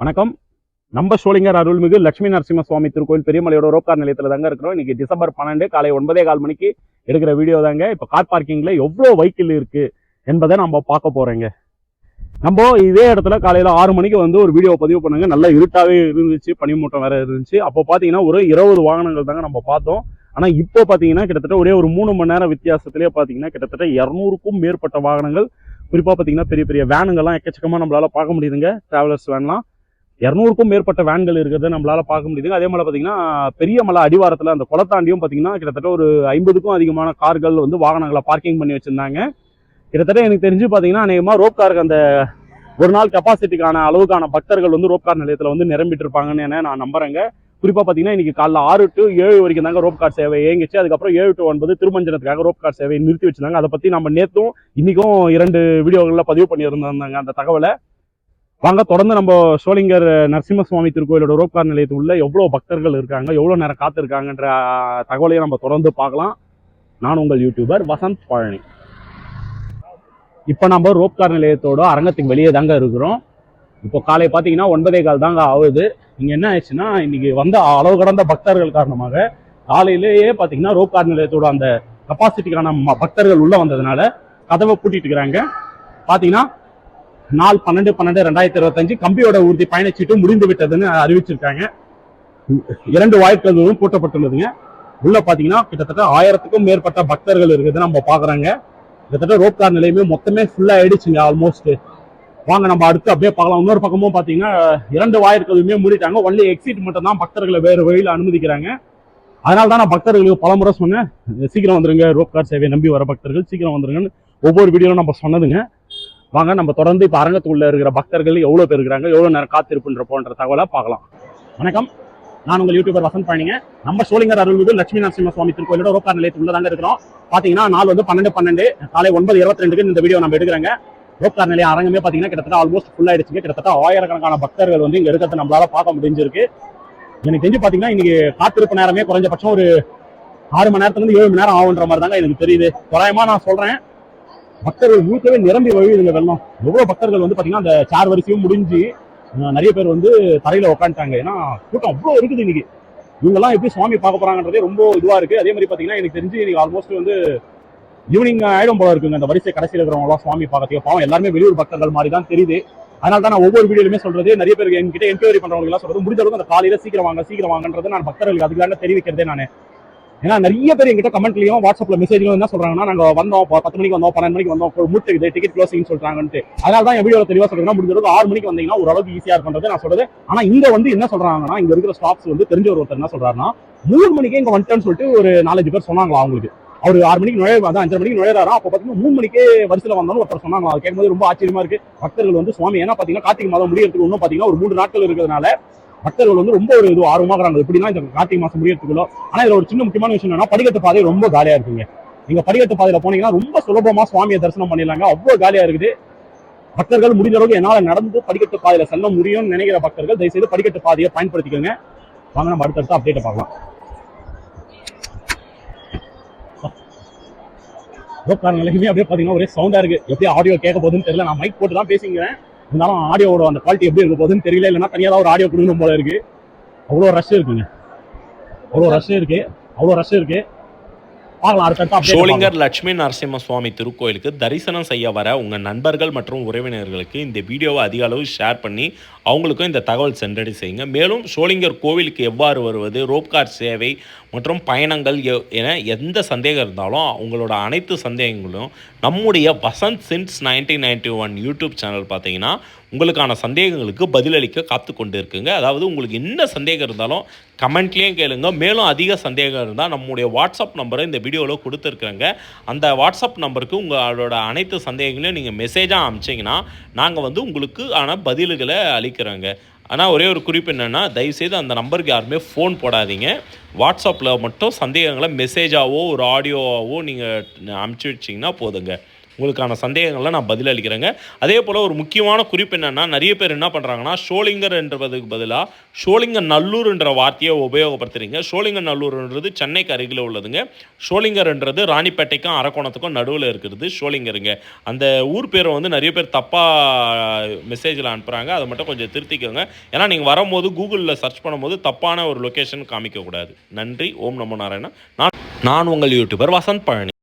வணக்கம். நம்ம சோழிங்கர் அருள்மிகு லட்சுமி நரசிம்ம சுவாமி திருக்கோயில் பெரியமலையோட ரோப்கார் நிலையத்தில் தாங்க இருக்கிறோம். இன்னைக்கு டிசம்பர் பன்னெண்டு காலை ஒன்பதே கால் மணிக்கு எடுக்கிற வீடியோ தாங்க. இப்போ கார் பார்க்கிங்கில் எவ்வளோ வெஹிக்கிள் இருக்குது என்பதை நம்ம பார்க்க போகிறோங்க நம்ம இதே இடத்துல காலையில் ஆறு மணிக்கு வந்து ஒரு வீடியோ பதிவு பண்ணுங்க. நல்ல இருட்டாகவே இருந்துச்சு பனிமூட்டம் வேற இருந்துச்சு. அப்போ பார்த்தீங்கன்னா ஒரு இருபது வாகனங்கள் தாங்க நம்ம பார்த்தோம். ஆனால் இப்போ பார்த்தீங்கன்னா கிட்டத்தட்ட ஒரே ஒரு மூணு மணி நேரம் வித்தியாசத்திலே பார்த்தீங்கன்னா கிட்டத்தட்ட இரநூறுக்கும் மேற்பட்ட வாகனங்கள். குறிப்பாக பார்த்தீங்கன்னா பெரிய பெரிய வேனுங்கள்லாம் எக்கச்சக்கமாக நம்மளால் பார்க்க முடியுதுங்க. ட்ராவலர்ஸ் வேன்லாம் இரநூறுக்கும் மேற்பட்ட வேன்கள் இருக்கிறத நம்மளால பார்க்க முடியுது அதே மாதிரி பார்த்தீங்கன்னா பெரிய மலை அடிவாரத்தில் அந்த குளத்தாண்டியும் பார்த்தீங்கன்னா கிட்டத்தட்ட ஒரு ஐம்பதுக்கும் அதிகமான கார்கள் வந்து வாகனங்களை பார்க்கிங் பண்ணி வச்சுருந்தாங்க. கிட்டத்தட்ட எனக்கு தெரிஞ்சு பார்த்தீங்கன்னா அநேகமாக ரோப் காருக்கு அந்த ஒரு நாள் கெப்பாசிட்டிக்கான அளவுக்கான பக்தர்கள் வந்து ரோப் கார் நிலையத்தில் வந்து நிரம்பிட்டு இருப்பாங்கன்னு நான் நம்புறேங்க. குறிப்பாக பார்த்தீங்கன்னா இன்னைக்கு காலைல ஆறு டு ஏழு வரைக்கும் தாங்க ரோப் கார் சேவை இயங்கிச்சு. அதுக்கப்புறம் ஏழு டு ஒன்பது திருமஞ்சனத்துக்காக ரோப் கார் சேவை நிறுத்தி வச்சிருந்தாங்க. அதை பற்றி நம்ம நேற்றும் இன்றைக்கும் இரண்டு வீடியோகளில் பதிவு பண்ணியிருந்தாங்க அந்த தகவலை. வாங்க தொடர்ந்து நம்ம சோளிங்கர் நரசிம்மசுவாமி திருக்கோயிலோட ரோப்கார் நிலையத்து உள்ள எவ்வளோ பக்தர்கள் இருக்காங்க எவ்வளோ நேரம் காத்திருக்காங்கன்ற தகவலையும் நம்ம தொடர்ந்து பார்க்கலாம். நான் உங்கள் யூடியூபர் வசந்த் பழனி. இப்போ நம்ம ரோப்கார் நிலையத்தோட அரங்கத்துக்கு வெளியே தாங்க இருக்கிறோம். இப்போ காலை பார்த்தீங்கன்னா ஒன்பதே கால் தாங்க ஆகுது. இங்கே என்ன ஆயிடுச்சுன்னா இன்னைக்கு வந்த அளவு கடந்த பக்தர்கள் காரணமாக காலையிலேயே பார்த்தீங்கன்னா ரோப்கார் நிலையத்தோட அந்த கெப்பாசிட்டிக்கான ம- பக்தர்கள் உள்ளே வந்ததுனால கதவை பூட்டிட்டு இருக்கிறாங்க. பார்த்தீங்கன்னா நாள் பன்னெண்டு பன்னெண்டு ரெண்டாயிரத்தி இருபத்தஞ்சு கம்பியோட ஊர்தி பயணச்சீட்டு முடிந்து விட்டதுன்னு அறிவிச்சிருக்காங்க. இரண்டு வாய்ப்புகளும் பூட்டப்பட்டுள்ளதுங்க. உள்ள பாத்தீங்கன்னா கிட்டத்தட்ட ஆயிரத்துக்கும் மேற்பட்ட பக்தர்கள் இருக்குது நம்ம பாக்குறாங்க. கிட்டத்தட்ட ரோப் கார் நிலையமே மொத்தமே ஃபுல்லா ஆயிடுச்சுங்க ஆல்மோஸ்ட் வாங்க நம்ம அடுத்து அப்படியே பார்க்கலாம். இன்னொரு பக்கமும் பாத்தீங்கன்னா இரண்டு வாயிற்களுமே மூடிட்டாங்க. ஒன்லி எக்ஸிட் மட்டும் தான் பக்தர்களை வேறு வழியில் அனுமதிக்கிறாங்க. அதனால தான் நான் பக்தர்களுக்கு பலமுறை சொன்னேன். சீக்கிரம் வந்துருங்க ரோப் கார் சேவையை நம்பி வர பக்தர்கள் சீக்கிரம் வந்துருங்கன்னு ஒவ்வொரு வீடியோவும் நம்ம சொன்னதுங்க. வாங்க நம்ம தொடர்ந்து இப்போ அரங்கத்துக்குள்ள இருக்கிற பக்தர்கள் எவ்வளோ பேர் இருக்கிறாங்க எவ்வளோ நேரம் காத்திருப்புன்ற போன்ற தகவலை பார்க்கலாம். வணக்கம். நான் உங்கள் யூடியூபர் வசந்த் பாணிங்க நம்ம சோழிங்கர் அருள்மிகு லட்சுமி நரசிம்ம சுவாமி திருக்கோயிலோட ரோக்கார் நிலையத்தில் உள்ளதாங்க இருக்கிறோம். பார்த்தீங்கன்னா நாள் வந்து பன்னெண்டு பன்னெண்டு. காலை ஒன்பது இருபத்தி ரெண்டுக்கு இந்த வீடியோ நம்ம எடுக்கிறாங்க. ரோக்கார் நிலையம் அரங்கமே பார்த்தீங்கன்னா கிட்டத்தட்ட ஆல்மோஸ்ட் ஃபுல் ஆயிடுச்சுங்க. கிட்டத்தட்ட ஆயிரக்கணக்கான பக்தர்கள் வந்து இங்கே இருக்கிறத நம்மளால பார்க்க முடிஞ்சிருக்கு. எனக்கு தெரிஞ்சு பார்த்தீங்கன்னா இன்னைக்கு காத்திருப்பு நேரமே குறைஞ்சபட்சம் ஒரு ஆறு மணி நேரத்துலேருந்து ஏழு மணி நேரம் ஆகுன்ற மாதிரி தாங்க எனக்கு தெரியுது. தோராயமாக நான் சொல்கிறேன் பக்தர்கள் முழுக்கவே நிரம்பி வழியுதுங்க வெள்ளம். எவ்வளவு பக்தர்கள் வந்து பாத்தீங்கன்னா அந்த சார் வரிசையும் முடிஞ்சு நிறைய பேர் வந்து தரையில உட்காந்துட்டாங்க ஏன்னா கூட்டம் அவ்வளவு இருக்குது இன்னைக்கு. இவங்கெல்லாம் எப்படி சுவாமி பார்க்க போறாங்கன்றதே ரொம்ப இதுவா இருக்கு. அதே மாதிரி பாத்தீங்கன்னா எனக்கு தெரிஞ்சு இன்னைக்கு ஆல்மோஸ்ட் வந்து ஈவினிங் ஆயிடும் போல இருக்குங்க. அந்த வரிசை கடைசியில் இருக்கிறவங்க எல்லாம் சுவாமி பார்க்கறதுக்கு. பாவம் எல்லாருமே வெளியூர் பக்தர்கள் மாதிரி தான் தெரியுது. அதனால தான் நான் ஒவ்வொரு வீடியோலுமே சொல்றது நிறைய பேர் என்கிட்ட என்கொயரி பண்றவங்க எல்லாம் சொல்றது முடிஞ்ச அளவுக்கு அந்த காலையில சீக்கிரம் வாங்க சீக்கிரம் வாங்கன்றது நான் பக்தர்களுக்கு அதுக்காக தெரிவிக்கிறதே நான். ஏன்னா நிறைய பேர் எங்கிட்ட கமெண்ட்லயும் வாட்ஸ்அப்ல மெசேஜ்ல என்ன சொல்றாங்கன்னா நாங்க வந்தோம் பத்து மணிக்கு வந்தோம் பன்னெண்டு மணிக்கு வந்தோம் முட்டுக்குது டிக்கெட் க்ளோசிங் சொல்றாங்கன்ட்டு. அதனால தான் என் வீடியோ தெளிவா சொல்றேன்னா முடிஞ்ச ஆறு மணிக்கு வந்தீங்கன்னா ஓரளவுக்கு ஈஸியா இருக்குன்றது நான் சொல்றது. ஆனா இங்க வந்து என்ன சொல்றாங்கன்னா இங்க இருக்கிற ஸ்டாஃப்ஸ் வந்து தெரிஞ்ச ஒருத்தர் என்ன சொல்றாருன்னா மூணு மணிக்கே இங்க வந்துட்டேன்னு சொல்லிட்டு ஒரு நாலஞ்சு பேர் சொன்னாங்களா அவங்களுக்கு. அவர் ஆறு மணிக்கு நுழைய அதான் அஞ்சரை மணிக்கு நுழையறாரா? அப்போ பார்த்தீங்கன்னா மூணு மணிக்கே வரிசையில் வந்தாலும் ஒருத்தர் சொன்னாங்க அது கேட்கும்போது ரொம்ப ஆச்சரியமா இருக்கு. பக்தர்கள் வந்து சுவாமி ஏன்னா பாத்தீங்கன்னா கார்த்திகை மாதம் முடியறதுக்கு இன்னும் பாத்தீங்கன்னா ஒரு மூணு நாட்கள் இருக்கிறதுனால பக்தர்கள் வந்து ரொம்ப ஒரு இது ஆர்வமாகறாங்க எப்படின்னா இந்த கார்த்திகை மாசம் முடியறதுக்குள்ள ஆனா இதுல ஒரு சின்ன முக்கியமான விஷயம் என்னன்னா படிக்கட்டு பாதை ரொம்ப காலியா இருக்குங்க. நீங்க படிக்கட்டு பாதையில போனீங்கன்னா ரொம்ப சுலபமா சுவாமியை தரிசனம் பண்ணிடலாங்க. அவ்வளவு காலியா இருக்குது. பக்தர்கள் முடிஞ்ச அளவுக்கு என்னால நடந்து படிக்கட்டு பாதையில செல்ல முடியும்னு நினைக்கிற பக்தர்கள் தயவுசெய்து படிக்கட்டு பாதையை பயன்படுத்திக்கோங்க. வாங்க நம்ம அடுத்தடுத்த அப்டேட் பார்க்கலாம். ரோக்கார நிலையுமே அப்படியே பாத்தீங்கன்னா ஒரே சவுண்டா இருக்கு. எப்படி ஆடியோ கேட்க போகுதுன்னு தெரியல. நான் மைக் போட்டு தான் பேசிக்கிறேன். இருந்தாலும் ஆடியோவோட அந்த குவாலிட்டி எப்படி இருக்க போகுதுன்னு தெரியல இல்லைன்னா தனியாக தான் ஒரு ஆடியோ கொடுக்கணும் போல இருக்கு. அவ்வளோ ரஷ் இருக்குங்க. அவ்வளோ ரஷ் இருக்கு. அவ்வளோ ரஷ் இருக்கு. ஷோலிங்கர் சோளிங்கர் லட்சுமி நரசிம்ம சுவாமி திருக்கோயிலுக்கு தரிசனம் செய்ய வர உங்கள் நண்பர்கள் மற்றும் உறவினர்களுக்கு இந்த வீடியோவை அதிக அளவு ஷேர் பண்ணி அவங்களுக்கும் இந்த தகவல் சென்றடை செய்யுங்க. மேலும் சோளிங்கர் கோவிலுக்கு எவ்வாறு வருவது ரோப்கார் சேவை மற்றும் பயணங்கள் என எந்த சந்தேகம் இருந்தாலும் உங்களோட அனைத்து சந்தேகங்களும் நம்முடைய Vasanth since nineteen ninety one YouTube channel பார்த்தீங்கன்னா உங்களுக்கான சந்தேகங்களுக்கு பதிலளிக்க காத்து கொண்டு இருக்குங்க அதாவது உங்களுக்கு என்ன சந்தேகம் இருந்தாலும் கமெண்ட்லேயும் கேளுங்க. மேலும் அதிக சந்தேகம் இருந்தால் நம்முடைய வாட்ஸ்அப் நம்பரை இந்த வீடியோவில் கொடுத்துருக்குறேங்க. அந்த வாட்ஸ்அப் நம்பருக்கு உங்களோட அனைத்து சந்தேகங்களையும் நீங்கள் மெசேஜாக அனுப்பிச்சிங்கன்னா நாங்கள் வந்து உங்களுக்கு ஆன பதில்களை அளிக்கிறோங்க. ஆனால் ஒரே ஒரு குறிப்பு என்னென்னா தயவுசெய்து அந்த நம்பருக்கு யாருமே ஃபோன் போடாதீங்க. வாட்ஸ்அப்பில் மட்டும் சந்தேகங்களை மெசேஜாவோ ஒரு ஆடியோவாவோ நீங்கள் அனுப்பிச்சி வச்சிங்கன்னா போதுங்க. உங்களுக்கான சந்தேகங்களை நான் பதிலளிக்கிறேங்க அதே போல் ஒரு முக்கியமான குறிப்பு என்னென்னா நிறைய பேர் என்ன பண்ணுறாங்கன்னா ஷோலிங்கர் என்றதுக்கு பதிலாக ஷோலிங்க நல்லூர் என்ற வார்த்தையை உபயோகப்படுத்துறீங்க. ஷோலிங்க நல்லூர்ன்றது சென்னைக்கு அருகில் உள்ளதுங்க. ஷோலிங்கர்ன்றது ராணிப்பேட்டைக்கும் அரக்கோணத்துக்கும் நடுவில் இருக்கிறது ஷோலிங்கருங்க. அந்த ஊர் பேரை வந்து நிறைய பேர் தப்பாக மெசேஜில் அனுப்புகிறாங்க அதை மட்டும் கொஞ்சம் திருத்திக்கோங்க. ஏன்னா நீங்கள் வரும்போது கூகுளில் சர்ச் பண்ணும்போது தப்பான ஒரு லொக்கேஷன் காமிக்கக்கூடாது. நன்றி. ஓம் நமோ நாராயணன் நான் நான் உங்கள் யூடியூபர் வசந்த் பழனி.